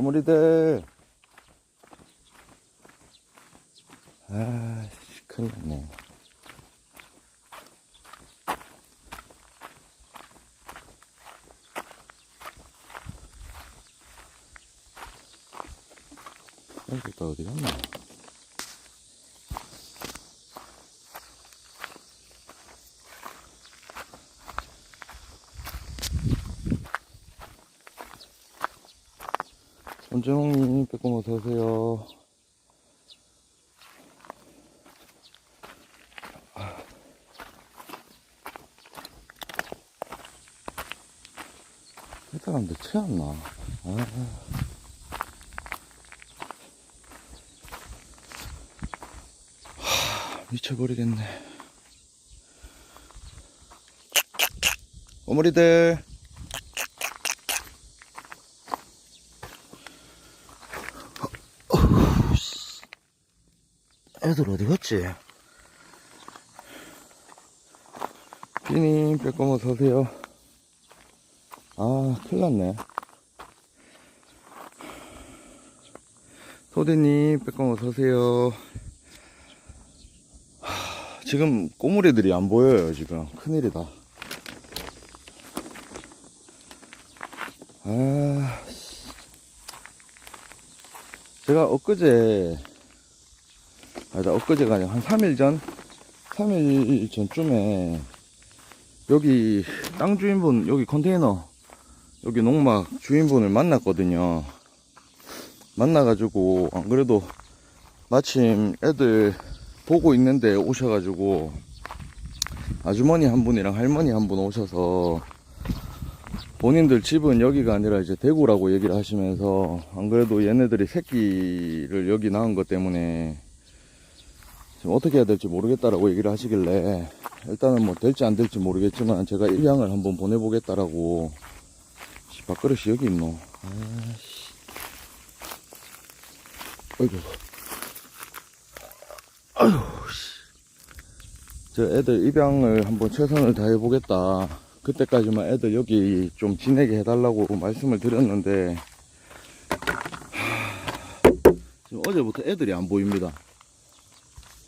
꼬물이들. 아, 씨, 큰일 났네. 여기 또 어디 갔나? 원정님 빼꼼 어서오세요. 일단한데 체안 나. 아. 하, 미쳐버리겠네. 어머니들. 애들 어디 갔지? 비님, 빼꼼 어서오세요. 아, 큰일 났네. 소대님, 빼꼼 어서오세요. 하, 지금 꼬물이들이 안 보여요, 지금. 큰일이다. 아, 씨. 제가 엊그제, 아니다, 엊그제가 아니라 한 3일 전? 3일 전쯤에, 여기 땅 주인분, 여기 컨테이너, 여기 농막 주인분을 만났거든요. 만나가지고, 안 그래도 마침 애들 보고 있는데 오셔가지고, 아주머니 한 분이랑 할머니 한 분 오셔서, 본인들 집은 여기가 아니라 이제 대구라고 얘기를 하시면서, 안 그래도 얘네들이 새끼를 여기 낳은 것 때문에, 지금 어떻게 해야 될지 모르겠다라고 얘기를 하시길래 일단은 뭐 될지 안 될지 모르겠지만 제가 입양을 한번 보내보겠다라고 씨, 밥그릇이 여기 있노? 아씨. 어이구 아유 저 애들 입양을 한번 최선을 다해보겠다. 그때까지만 애들 여기 좀 지내게 해달라고 말씀을 드렸는데 하, 지금 어제부터 애들이 안 보입니다. 네,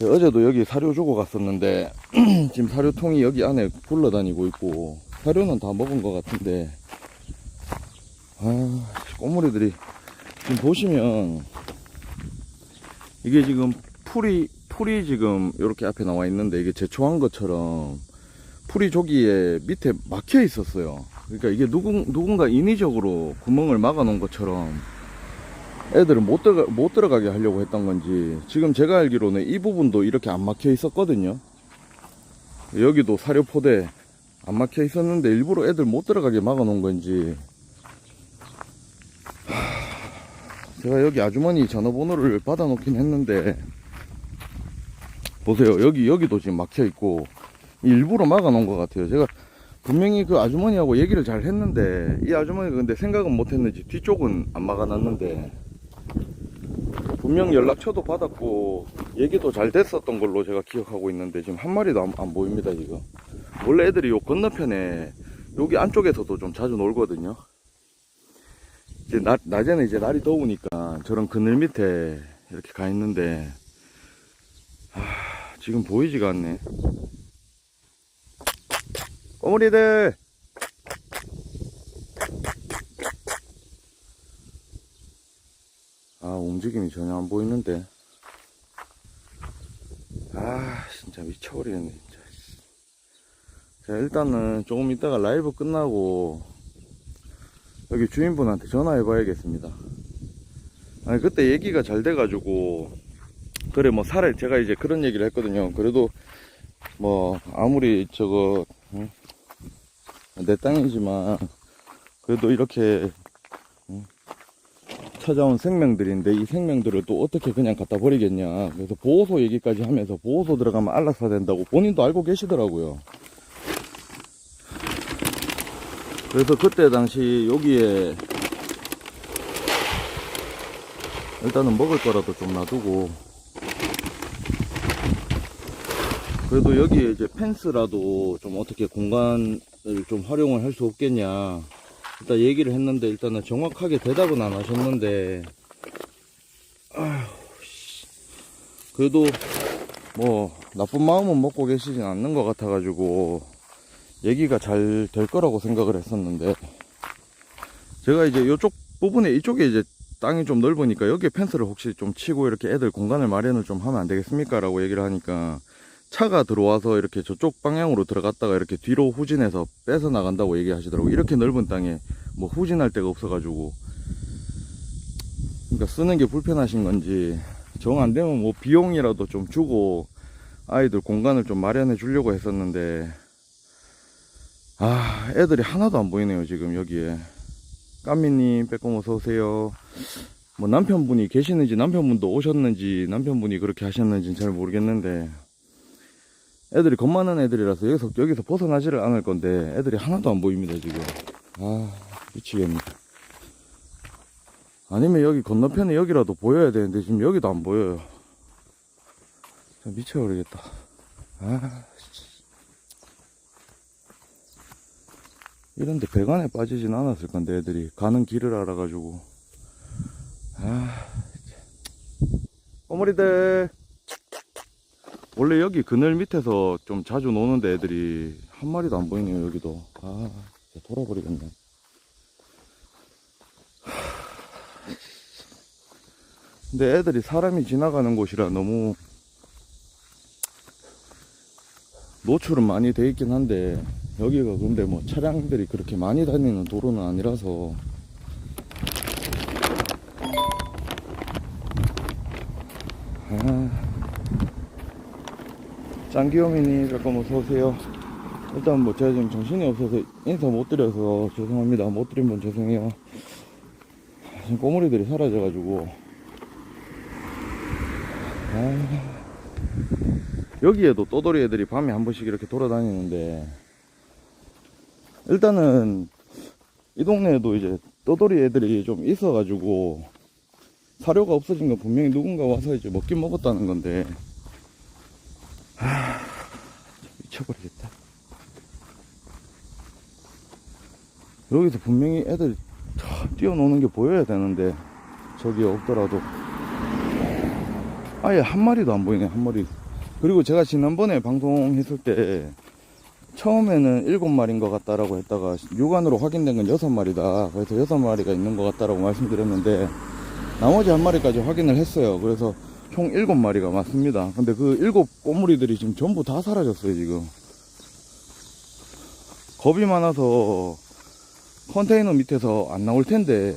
어제도 여기 사료 주고 갔었는데 지금 사료통이 여기 안에 굴러다니고 있고 사료는 다 먹은 것 같은데 아 꼬물이들이. 지금 보시면 이게 지금 풀이 풀이 지금 이렇게 앞에 나와 있는데 이게 제초한 것처럼 풀이 저기에 밑에 막혀 있었어요. 그러니까 이게 누군, 누군가 인위적으로 구멍을 막아 놓은 것처럼 애들은 못, 들어가, 못 들어가게 하려고 했던 건지 지금 제가 알기로는 이 부분도 이렇게 안 막혀 있었거든요. 여기도 사료포대 안 막혀 있었는데 일부러 애들 못 들어가게 막아 놓은 건지. 하, 제가 여기 아주머니 전화번호를 받아 놓긴 했는데 보세요. 여기 여기도 지금 막혀 있고 일부러 막아 놓은 것 같아요. 제가 분명히 그 아주머니하고 얘기를 잘 했는데 이 아주머니가 근데 생각은 못 했는지 뒤쪽은 안 막아 놨는데 분명 연락처도 받았고 얘기도 잘 됐었던 걸로 제가 기억하고 있는데 지금 한 마리도 안, 안 보입니다 지금. 원래 애들이 요 건너편에 여기 안쪽에서도 좀 자주 놀거든요. 이제 낮, 낮에는 이제 날이 더우니까 저런 그늘 밑에 이렇게 가 있는데 하, 지금 보이지가 않네. 꼬물이들 아 움직임이 전혀 안 보이는데 아 진짜 미쳐버리겠네 진짜 자 일단은 조금 이따가 라이브 끝나고 여기 주인분한테 전화해 봐야겠습니다 아니 그때 얘기가 잘 돼가지고 그래 뭐 살을 제가 이제 그런 얘기를 했거든요 그래도 뭐 아무리 저거 응? 내 땅이지만 그래도 이렇게 응? 찾아온 생명들인데 이 생명들을 또 어떻게 그냥 갖다 버리겠냐. 그래서 보호소 얘기까지 하면서 보호소 들어가면 알라사 된다고 본인도 알고 계시더라고요. 그래서 그때 당시 여기에 일단은 먹을 거라도 좀 놔두고 그래도 여기에 이제 펜스라도 좀 어떻게 공간을 좀 활용을 할 수 없겠냐 일단 얘기를 했는데 일단은 정확하게 대답은 안 하셨는데 아휴 씨. 그래도 뭐 나쁜 마음은 먹고 계시진 않는 것 같아 가지고 얘기가 잘 될 거라고 생각을 했었는데 제가 이제 이쪽 부분에 이쪽에 이제 땅이 좀 넓으니까 여기에 펜스를 혹시 좀 치고 이렇게 애들 공간을 마련을 좀 하면 안 되겠습니까? 라고 얘기를 하니까 차가 들어와서 이렇게 저쪽 방향으로 들어갔다가 이렇게 뒤로 후진해서 뺏어 나간다고 얘기하시더라고요. 이렇게 넓은 땅에 뭐 후진할 데가 없어가지고. 그러니까 쓰는 게 불편하신 건지 정 안 되면 뭐 비용이라도 좀 주고 아이들 공간을 좀 마련해 주려고 했었는데 아 애들이 하나도 안 보이네요 지금 여기에 까미님 빼꼼 어서 오세요 뭐 남편분이 계시는지 남편분도 오셨는지 남편분이 그렇게 하셨는지 잘 모르겠는데 애들이 겁 많은 애들이라서 여기서 여기서 벗어나지를 않을 건데 애들이 하나도 안 보입니다 지금. 아 미치겠네. 아니면 여기 건너편에 여기라도 보여야 되는데 지금 여기도 안 보여요. 미쳐버리겠다. 아 씨. 이런데 배관에 빠지진 않았을 건데 애들이 가는 길을 알아가지고. 아 꼬머리들 원래 여기 그늘 밑에서 좀 자주 노는데 애들이 한 마리도 안 보이네요 여기도. 아 돌아버리겠네. 근데 애들이 사람이 지나가는 곳이라 너무 노출은 많이 돼 있긴 한데 여기가 근데 뭐 차량들이 그렇게 많이 다니는 도로는 아니라서. 아, 짱귀요미니 잠깐 어서오세요. 일단 뭐 제가 지금 정신이 없어서 인사 못 드려서 죄송합니다. 못 드린 분 죄송해요. 지금 꼬물이들이 사라져가지고. 아, 여기에도 떠돌이 애들이 밤에 한 번씩 이렇게 돌아다니는데. 일단은 이 동네에도 이제 떠돌이 애들이 좀 있어가지고 사료가 없어진 건 분명히 누군가 와서 이제 먹긴 먹었다는 건데 하, 미쳐버리겠다. 여기서 분명히 애들 차, 뛰어노는 게 보여야 되는데 저기 없더라도. 아예 한 마리도 안 보이네 한 마리. 그리고 제가 지난번에 방송했을 때 처음에는 일곱 마리인 것 같다라고 했다가 육안으로 확인된 건 여섯 마리다. 그래서 여섯 마리가 있는 것 같다라고 말씀드렸는데 나머지 한 마리까지 확인을 했어요. 그래서 총 일곱 마리가 맞습니다 근데 그 일곱 꼬물이들이 지금 전부 다 사라졌어요 지금 겁이 많아서 컨테이너 밑에서 안 나올 텐데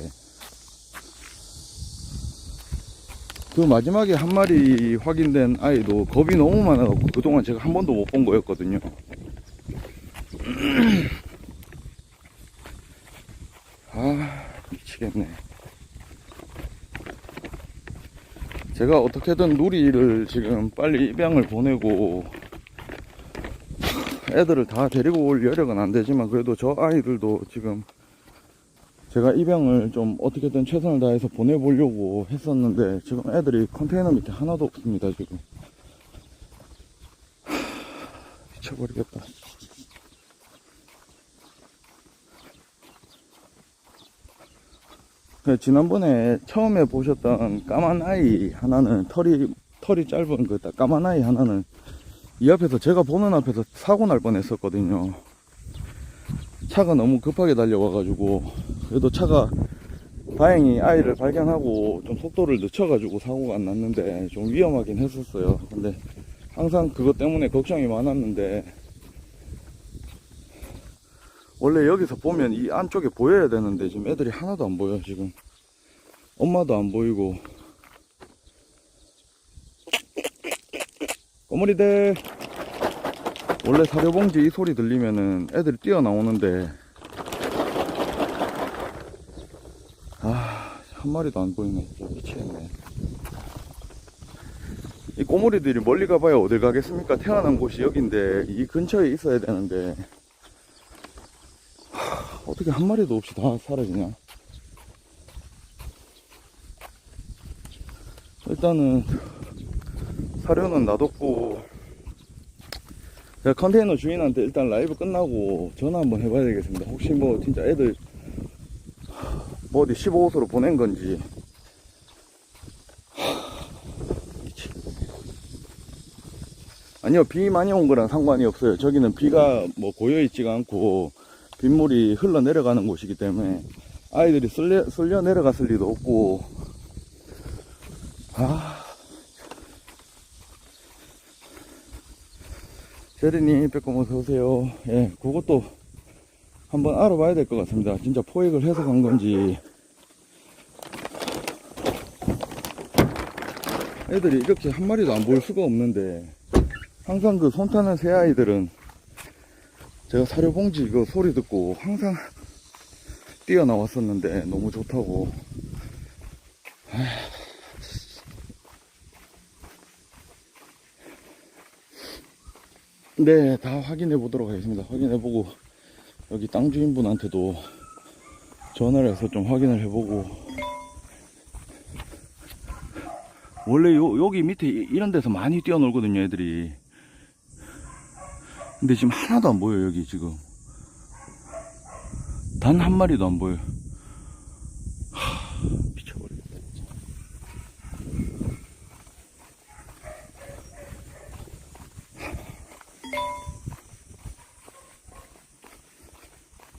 그 마지막에 한 마리 확인된 아이도 겁이 너무 많아갖고 그동안 제가 한 번도 못 본 거였거든요. 아, 미치겠네. 제가 어떻게든 누리를 지금 빨리 입양을 보내고 애들을 다 데리고 올 여력은 안 되지만 그래도 저 아이들도 지금 제가 입양을 좀 어떻게든 최선을 다해서 보내보려고 했었는데 지금 애들이 컨테이너 밑에 하나도 없습니다 지금. 하, 미쳐버리겠다 지난번에 처음에 보셨던 까만 아이 하나는 털이 털이 짧은 그 까만 아이 하나는 이 앞에서 제가 보는 앞에서 사고 날 뻔했었거든요 차가 너무 급하게 달려와가지고 그래도 차가 다행히 아이를 발견하고 좀 속도를 늦춰가지고 사고가 안 났는데 좀 위험하긴 했었어요. 근데 항상 그것 때문에 걱정이 많았는데 원래 여기서 보면 이 안쪽에 보여야 되는데 지금 애들이 하나도 안 보여 지금 엄마도 안 보이고 꼬물이들 원래 사료봉지 이 소리 들리면은 애들이 뛰어나오는데 아, 한 마리도 안 보이네. 진짜 미치겠네. 이 꼬물이들이 멀리 가봐야 어딜 가겠습니까? 태어난 곳이 여긴데, 이 근처에 있어야 되는데, 하, 어떻게 한 마리도 없이 다 사라지냐? 일단은, 사료는 놔뒀고, 제가 컨테이너 주인한테 일단 라이브 끝나고 전화 한번 해봐야 되겠습니다. 혹시 뭐 진짜 애들 뭐 어디 15호소로 보낸 건지. 아니요, 비 많이 온 거랑 상관이 없어요. 저기는 비가 뭐 고여 있지가 않고 빗물이 흘러 내려가는 곳이기 때문에 아이들이 쓸려, 쓸려 내려갔을 리도 없고, 아. 제리님, 빼꼼 어서오세요. 예, 그것도 한번 알아봐야 될 것 같습니다. 진짜 포획을 해서 간 건지. 애들이 이렇게 한 마리도 안 보일 수가 없는데, 항상 그 손 타는 새 아이들은 제가 사료봉지 그 소리 듣고 항상 뛰어나왔었는데 너무 좋다고. 네, 다 확인해 보도록 하겠습니다. 확인해 보고 여기 땅 주인분한테도 전화를 해서 좀 확인을 해보고 원래 요, 여기 밑에 이- 이런 데서 많이 뛰어놀거든요, 애들이. 근데 지금 하나도 안 보여, 여기 지금. 단 한 마리도 안 보여. 하, 미쳐버리겠다, 진짜.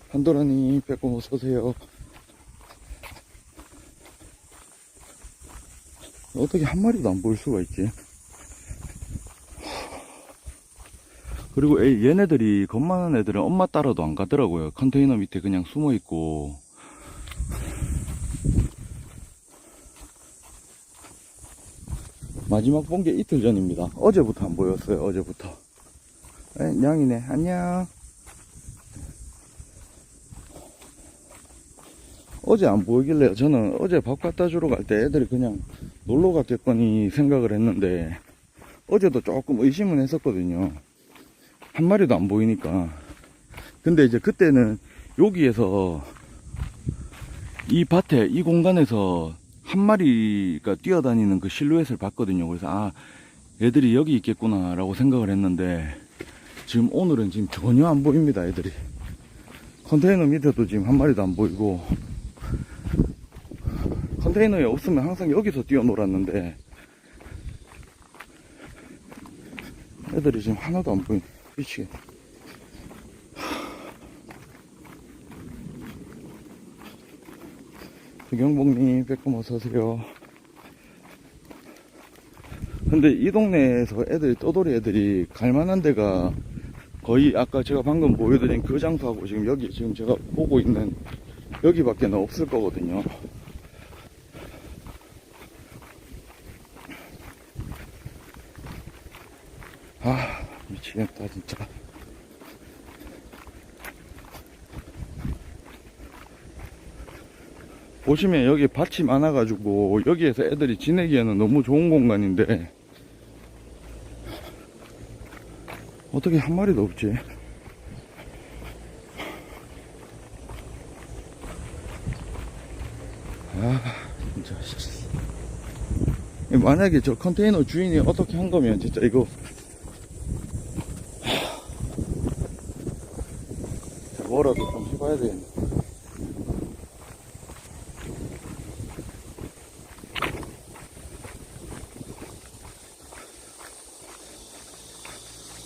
한도라니, 빼꼼 어서오세요. 어떻게 한 마리도 안 보일 수가 있지? 그리고 애- 얘네들이 겁 많은 애들은 엄마 따라도 안 가더라고요. 컨테이너 밑에 그냥 숨어 있고. 마지막 본 게 이틀 전입니다. 어제부터 안 보였어요. 어제부터. 에, 냥이네. 안녕. 어제 안 보이길래 저는 어제 밥 갖다 주러 갈 때 애들이 그냥 놀러 갔겠거니 생각을 했는데 어제도 조금 의심은 했었거든요. 한 마리도 안 보이니까. 근데 이제 그때는 여기에서 이 밭에 이 공간에서 한 마리가 뛰어다니는 그 실루엣을 봤거든요. 그래서 아 애들이 여기 있겠구나 라고 생각을 했는데 지금 오늘은 지금 전혀 안 보입니다. 애들이 컨테이너 밑에도 지금 한 마리도 안 보이고 컨테이너에 없으면 항상 여기서 뛰어놀았는데 애들이 지금 하나도 안 보이네 미치겠네 두경복님 빼꼼 어서오세요. 근데 이 동네에서 애들이 떠돌이 애들이 갈만한 데가 거의 아까 제가 방금 보여드린 그 장소하고 지금 여기 지금 제가 보고 있는 여기밖에 는 없을 거거든요 아 미치겠다 진짜. 보시면 여기 밭이 많아가지고 여기에서 애들이 지내기에는 너무 좋은 공간인데 어떻게 한 마리도 없지? 아 만약에 저 컨테이너 주인이 어떻게 한 거면 진짜 이거 해봐야 되겠네.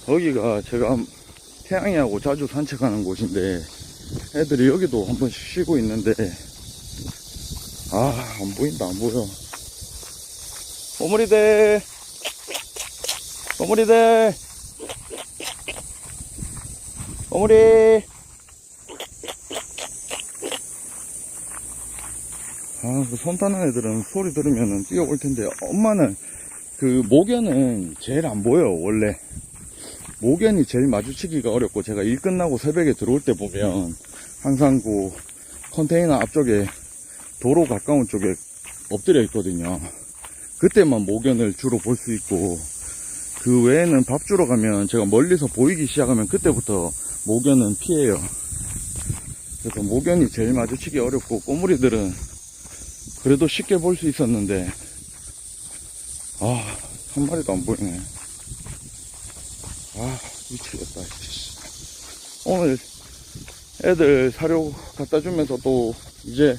여기가 제가 태양이하고 자주 산책하는 곳인데 애들이 여기도 한 번씩 쉬고 있는데 아 안 보인다 안 보여. 오므리들 오므리들 오므리 아, 그 손 타는 애들은 소리 들으면은 뛰어올 텐데, 엄마는 그 모견은 제일 안 보여, 원래. 모견이 제일 마주치기가 어렵고, 제가 일 끝나고 새벽에 들어올 때 보면, 항상 그 컨테이너 앞쪽에 도로 가까운 쪽에 엎드려 있거든요. 그때만 모견을 주로 볼 수 있고, 그 외에는 밥 주러 가면 제가 멀리서 보이기 시작하면 그때부터 모견은 피해요. 그래서 모견이 제일 마주치기 어렵고, 꼬물이들은 그래도 쉽게 볼 수 있었는데, 아, 한 마리도 안 보이네. 아, 미치겠다. 씨. 오늘 애들 사료 갖다 주면서 또 이제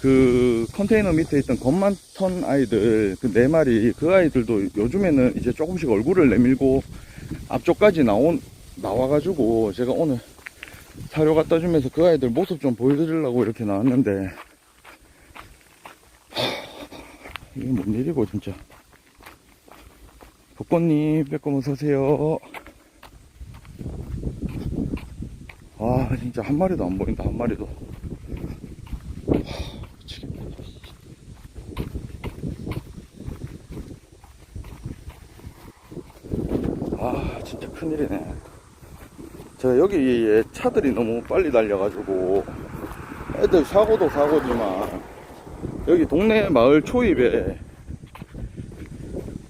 그 컨테이너 밑에 있던 겉만 턴 아이들 그 네 마리 그 아이들도 요즘에는 이제 조금씩 얼굴을 내밀고 앞쪽까지 나온 나와가지고 제가 오늘 사료 갖다 주면서 그 아이들 모습 좀 보여드리려고 이렇게 나왔는데 하, 이게 뭔 일이고 진짜. 벚꽃님 빼꼼 어서오세요. 아 진짜 한 마리도 안 보인다 한 마리도. 하, 아 진짜 큰일이네. 제가 여기에 차들이 너무 빨리 달려가지고 애들 사고도 사고지만 여기 동네 마을 초입에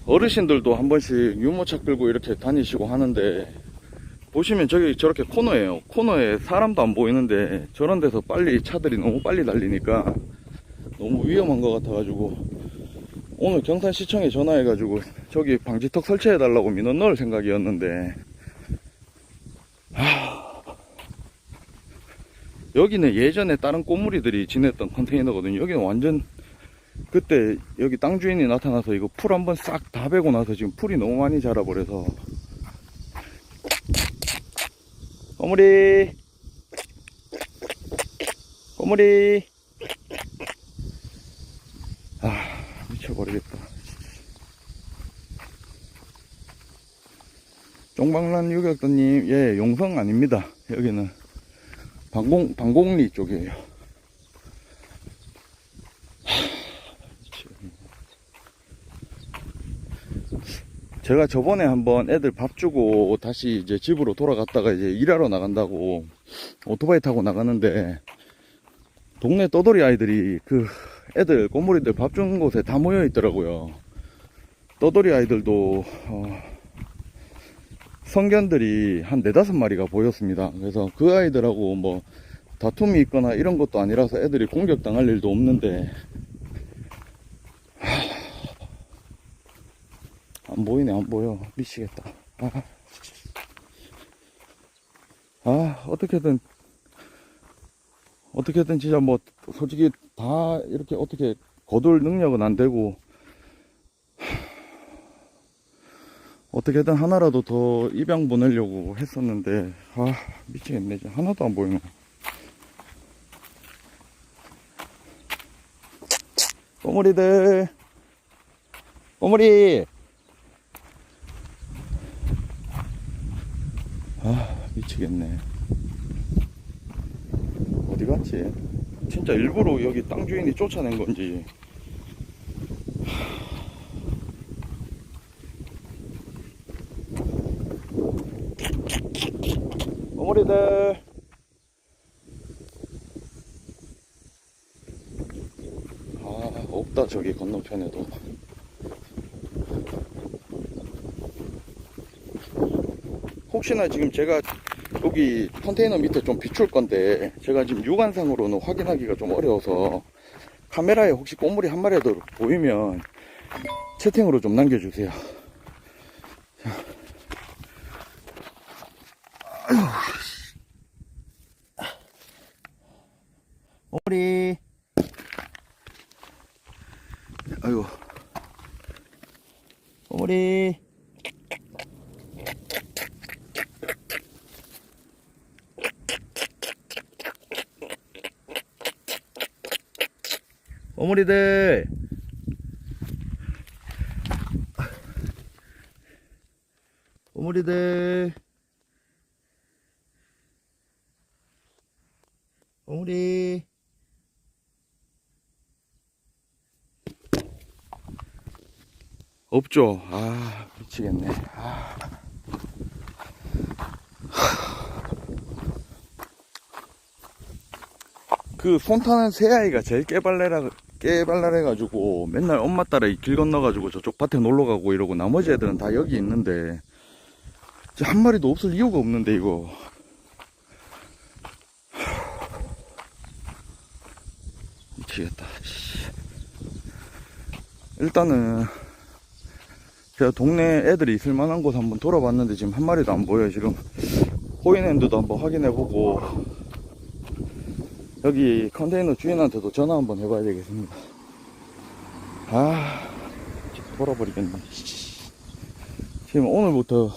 어르신들도 한 번씩 유모차 끌고 이렇게 다니시고 하는데 보시면 저기 저렇게 코너예요. 코너에 사람도 안 보이는데 저런 데서 빨리 차들이 너무 빨리 달리니까 너무 위험한 것 같아 가지고 오늘 경산시청에 전화해 가지고 저기 방지턱 설치해 달라고 민원 넣을 생각이었는데 여기는 예전에 다른 꼬물이들이 지냈던 컨테이너거든요. 여기는 완전 그때 여기 땅 주인이 나타나서 이거 풀 한번 싹 다 베고 나서 지금 풀이 너무 많이 자라버려서 꼬물이 꼬물이 아 미쳐버리겠다. 쫑방란 유격도님 예 용성 아닙니다. 여기는 방공, 방공리 쪽이에요. 제가 저번에 한번 애들 밥 주고 다시 이제 집으로 돌아갔다가 이제 일하러 나간다고 오토바이 타고 나가는데 동네 떠돌이 아이들이 그 애들 꼬물이들 밥 주는 곳에 다 모여 있더라고요. 떠돌이 아이들도 어, 성견들이 한 네다섯 마리가 보였습니다. 그래서 그 아이들하고 뭐 다툼이 있거나 이런 것도 아니라서 애들이 공격당할 일도 없는데. 하... 안 보이네 안 보여. 미치겠다. 아, 아 어떻게든 어떻게든 진짜 뭐 솔직히 다 이렇게 어떻게 거둘 능력은 안 되고 어떻게든 하나라도 더 입양 보내려고 했었는데 아 미치겠네. 하나도 안 보이네. 꼬물이들. 꼬물이. 아 미치겠네. 어디 갔지? 진짜 일부러 여기 땅 주인이 쫓아낸 건지 꼬물이들 아 없다 저기 건너편에도. 혹시나 지금 제가 여기 컨테이너 밑에 좀 비출 건데 제가 지금 육안상으로는 확인하기가 좀 어려워서 카메라에 혹시 꼬물이 한 마리라도 보이면 채팅으로 좀 남겨주세요. 꼬물이 아이고 꼬물이 어머니들. 어머니들. 어머니 없죠? 아 미치겠네. 아. 그 손타는 새 아이가 제일 깨발랄해, 깨발랄해가지고 맨날 엄마 따라 이길 건너가지고 저쪽 밭에 놀러가고 이러고 나머지 애들은 다 여기 있는데 한 마리도 없을 이유가 없는데 이거. 미치겠다. 일단은 제가 동네 애들이 있을 만한 곳 한번 돌아봤는데 지금 한 마리도 안 보여요. 지금 호인핸드도 한번 확인해보고 여기 컨테이너 주인한테도 전화 한번 해봐야 되겠습니다. 아, 돌아버리겠네. 지금 오늘부터,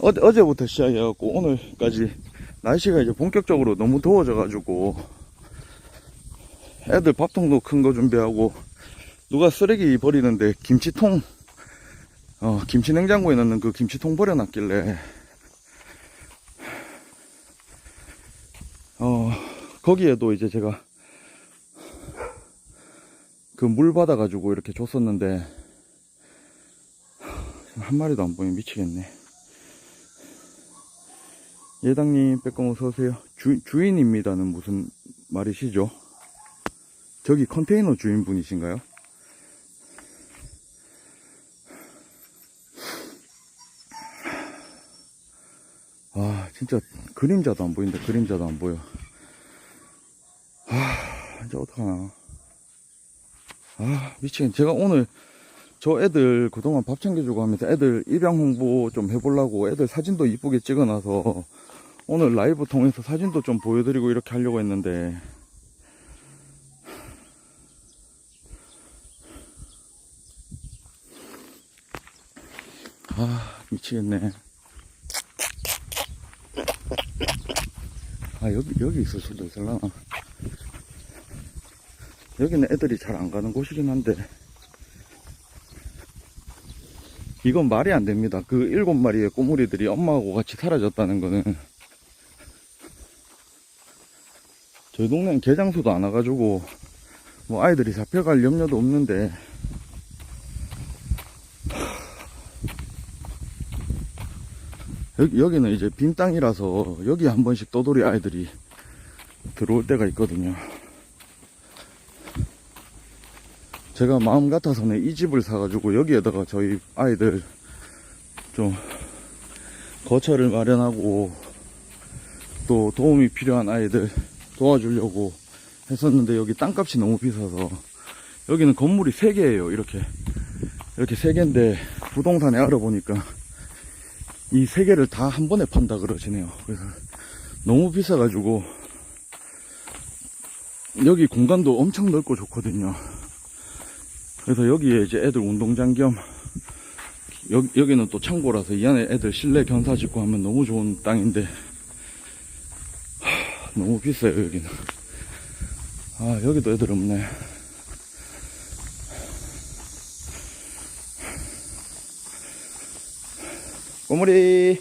어제, 어제부터 시작해갖고 오늘까지 날씨가 이제 본격적으로 너무 더워져가지고 애들 밥통도 큰 거 준비하고 누가 쓰레기 버리는데 김치통, 어, 김치 냉장고에 넣는 그 김치통 버려놨길래 거기에도 이제 제가 그 물 받아가지고 이렇게 줬었는데 한 마리도 안 보이면 미치겠네. 예당님 빼꼼 어서오세요. 주, 주인입니다는 무슨 말이시죠? 저기 컨테이너 주인분이신가요? 아, 진짜 그림자도 안 보인다. 그림자도 안 보여. 아, 이제 어떡하나. 아, 미치겠네. 제가 오늘 저 애들 그동안 밥 챙겨주고 하면서 애들 입양 홍보 좀 해보려고 애들 사진도 이쁘게 찍어놔서 오늘 라이브 통해서 사진도 좀 보여드리고 이렇게 하려고 했는데 아 미치겠네 아 여기 여기 있을 수도 있을라나 여기는 애들이 잘 안 가는 곳이긴 한데 이건 말이 안 됩니다. 그 일곱 마리의 꼬물이들이 엄마하고 같이 사라졌다는 거는 저희 동네는 개장수도 안 와가지고 뭐 아이들이 잡혀갈 염려도 없는데 여기, 여기 는 이제 빈 땅이라서 여기 한 번씩 떠돌이 아이들이 들어올 때가 있거든요. 제가 마음 같아서는 이 집을 사가지고 여기에다가 저희 아이들 좀 거처를 마련하고 또 도움이 필요한 아이들 도와주려고 했었는데 여기 땅값이 너무 비싸서 여기는 건물이 3개예요 이렇게. 이렇게 3개인데 부동산에 알아보니까 이 3개를 다 한 번에 판다 그러시네요. 그래서 너무 비싸가지고 여기 공간도 엄청 넓고 좋거든요 그래서 여기에 이제 애들 운동장 겸 여기, 여기는 또 창고라서 이 안에 애들 실내 견사 짓고 하면 너무 좋은 땅인데 하, 너무 비싸요 여기는. 아 여기도 애들 없네. 꼬물이!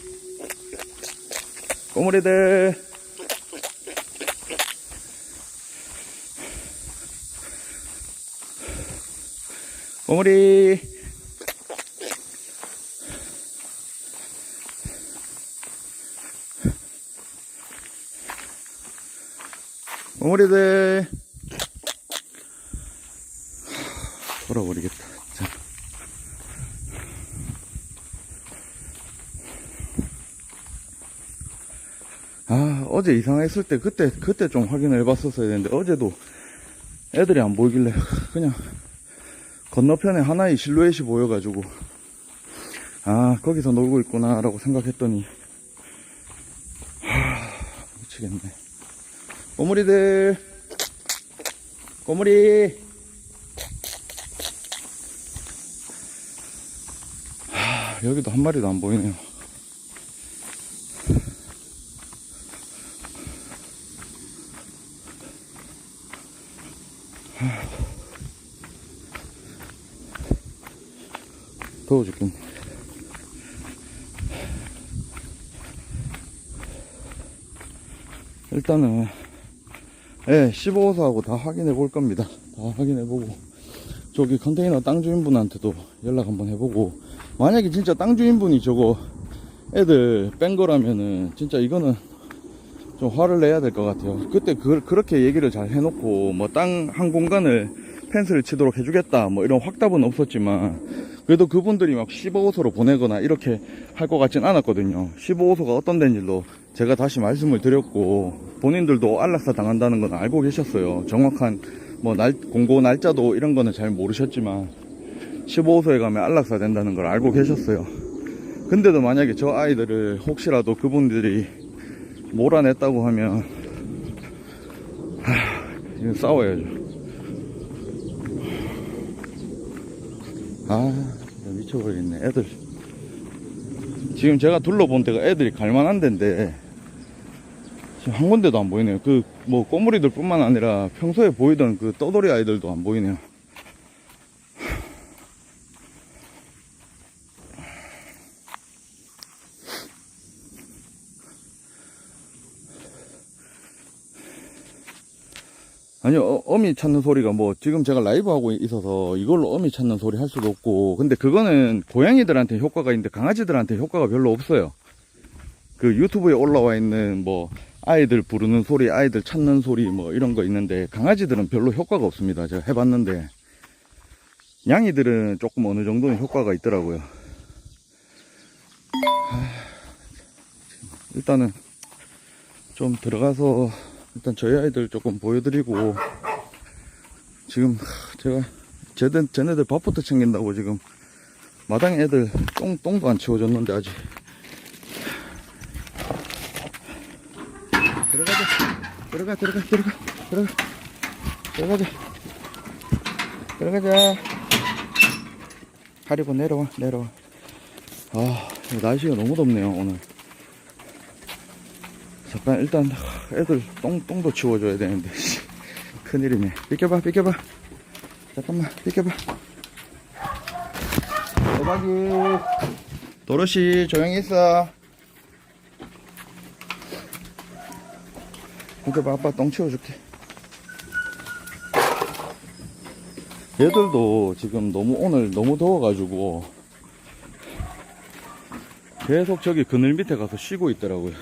꼬물이들 꼬물이 꼬물이들 돌아버리겠다 자. 아 어제 이상했을 때 그때 그때 좀 확인을 해봤었어야 되는데 어제도 애들이 안 보이길래 그냥 건너편에 하나의 실루엣이 보여가지고 아 거기서 놀고 있구나 라고 생각했더니 하, 미치겠네. 꼬물이들! 꼬물이! 하, 여기도 한 마리도 안 보이네요 더워 죽겠네. 일단은, 예, 15호소하고 다 확인해 볼 겁니다. 다 확인해 보고, 저기 컨테이너 땅 주인분한테도 연락 한번 해보고, 만약에 진짜 땅 주인분이 저거 애들 뺀 거라면은, 진짜 이거는 좀 화를 내야 될 것 같아요. 그때 그, 그렇게 얘기를 잘 해놓고, 뭐 땅 한 공간을 펜스를 치도록 해주겠다, 뭐 이런 확답은 없었지만, 그래도 그분들이 막 15호소로 보내거나 이렇게 할 것 같진 않았거든요. 15호소가 어떤 데인지도 제가 다시 말씀을 드렸고, 본인들도 안락사 당한다는 건 알고 계셨어요. 정확한 뭐 날, 공고 날짜도 이런 거는 잘 모르셨지만, 15호소에 가면 안락사 된다는 걸 알고 계셨어요. 근데도 만약에 저 아이들을 혹시라도 그분들이 몰아냈다고 하면, 이거 싸워야죠. 아, 미쳐버리겠네. 애들. 지금 제가 둘러본 데가 애들이 갈만한 데인데, 지금 한 군데도 안 보이네요. 그, 뭐, 꼬물이들 뿐만 아니라 평소에 보이던 그 떠돌이 아이들도 안 보이네요. 아니요, 어, 어미 찾는 소리가 뭐, 지금 제가 라이브 하고 있어서 이걸로 어미 찾는 소리 할 수도 없고, 근데 그거는 고양이들한테 효과가 있는데 강아지들한테 효과가 별로 없어요. 그 유튜브에 올라와 있는 뭐, 아이들 부르는 소리, 아이들 찾는 소리 뭐 이런 거 있는데, 강아지들은 별로 효과가 없습니다. 제가 해봤는데, 양이들은 조금 어느 정도는 효과가 있더라고요. 하, 일단은 좀 들어가서 일단 저희 아이들 조금 보여드리고 지금 제가 쟤들, 쟤네들 밥부터 챙긴다고 지금 마당 애들 똥, 똥도 안 치워줬는데 아직. 들어가자. 들어가 들어가 들어가 들어가. 들어가자. 들어가자. 가리고 내려와 내려와. 아 날씨가 너무 덥네요 오늘 잠깐 일단 애들 똥, 똥도 치워줘야 되는데 씨, 큰일이네. 비켜봐 비켜봐. 잠깐만 비켜봐. 대박이. 도로시 조용히 있어. 비켜봐 아빠 똥 치워줄게. 얘들도 지금 너무 오늘 너무 더워가지고 계속 저기 그늘 밑에 가서 쉬고 있더라고요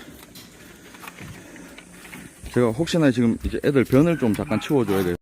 제가 혹시나 지금 이제 애들 변을 좀 잠깐 치워줘야 돼요.